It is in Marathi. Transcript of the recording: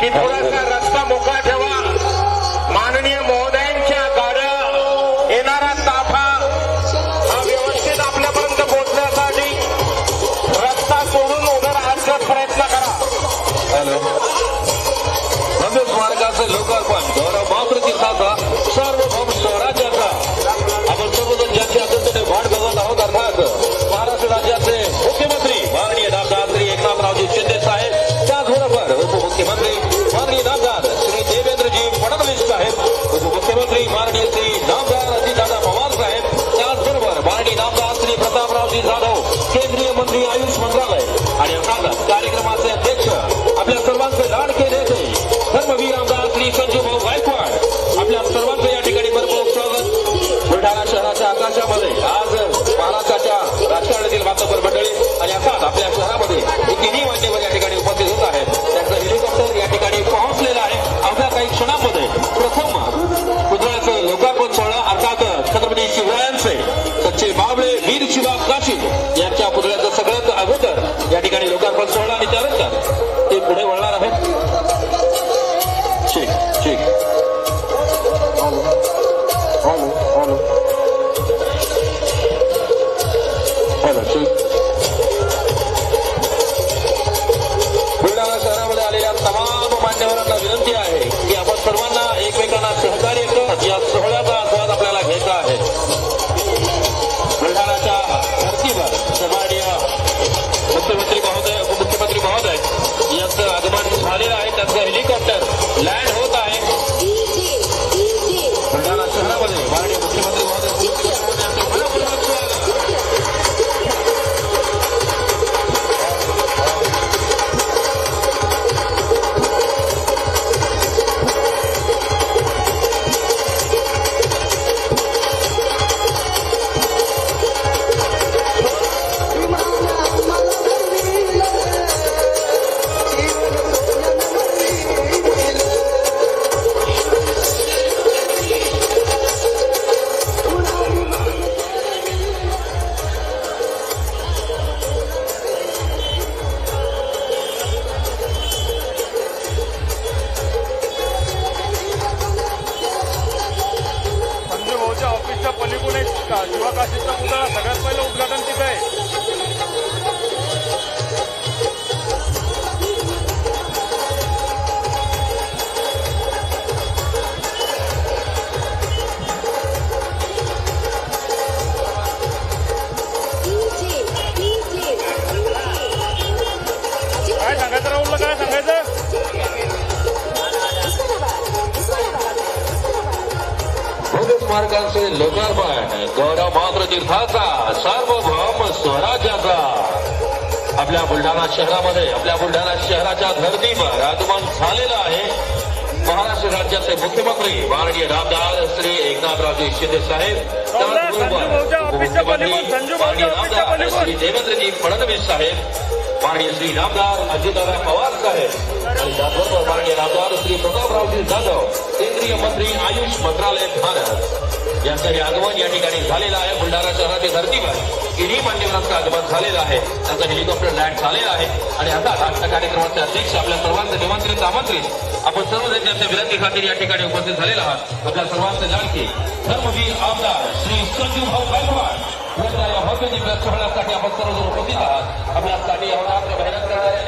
की थोडासा रस्ता मोकळा ठेवा. माननीय महोदयांच्या गाड्या येणारा ताफा हा व्यवस्थित आपल्यापर्यंत पोहोचण्यासाठी रस्ता सोडून उभं राहण्याचा प्रयत्न करा. हॅलो. म्हणजे मार्गाचं लोकार्पण हे तिन्ही मान्यवर या ठिकाणी उपस्थित होत आहेत. त्यांचं हेलिकॉप्टर या ठिकाणी पोहोचलेलं आहे. अवघ्या काही क्षणांमध्ये प्रथम पुतळ्याचं लोकार्पण सोहळा अर्थात छत्रपती शिवरायांचे सच्चे बाबळे वीर शिवा काशी यांच्या पुतळ्याचं सगळ्यात अगोदर या ठिकाणी लोकार्पण सोहळा आणि त्यानंतर ते पुढे वळणार आहेत. ठीक ठीक हॅलो हॅलो हॅलो ठीक का- पुतळा सगळ्यात पहिलं उद्घाटन तिथं आहे. स्मारकांचे लोकार्पण गौरव मात्र तीर्थाचा सार्वभौम स्वराज्याचा. आपल्या बुलढाणा शहरामध्ये आपल्या बुलढाणा शहराच्या धर्तीवर आगमन झालेलं आहे. महाराष्ट्र राज्याचे मुख्यमंत्री माननीय नामदार श्री एकनाथरावजी शिंदे साहेब उपमुख्यमंत्री माननीय पलीकडून. श्री देवेंद्रजी फडणवीस साहेब माननीय श्री नामदार अजितदादा पवार साहेब. आणि त्याचबरोबर माननीय नामदार श्री जाधव केंद्रीय मंत्री आयुष मंत्रालय भारत. यांचं हे आगमन या ठिकाणी झालेलं आहे. बुलढाणा शहराच्या धर्तीवर तिन्ही मान्यवरांचं आगमन झालेलं आहे. त्यांचं हेलिकॉप्टर लँड झालेलं आहे. आणि आता आजच्या कार्यक्रमाचे अध्यक्ष आपल्या सर्वांचं निमंत्रित आमंत्रित आपण सर्वजण त्यांच्या विनंती खातीर या ठिकाणी उपस्थित झालेला आहात. आपल्या सर्वांचे लाडके धर्मवीर आमदार श्री संजू भाऊ गायकवाड यांच्या या भव्य दिव्य सोहळ्यासाठी आपण सर्वजण उपस्थित आहात. आपल्या साठी अहोरात्र मेहनत करणाऱ्या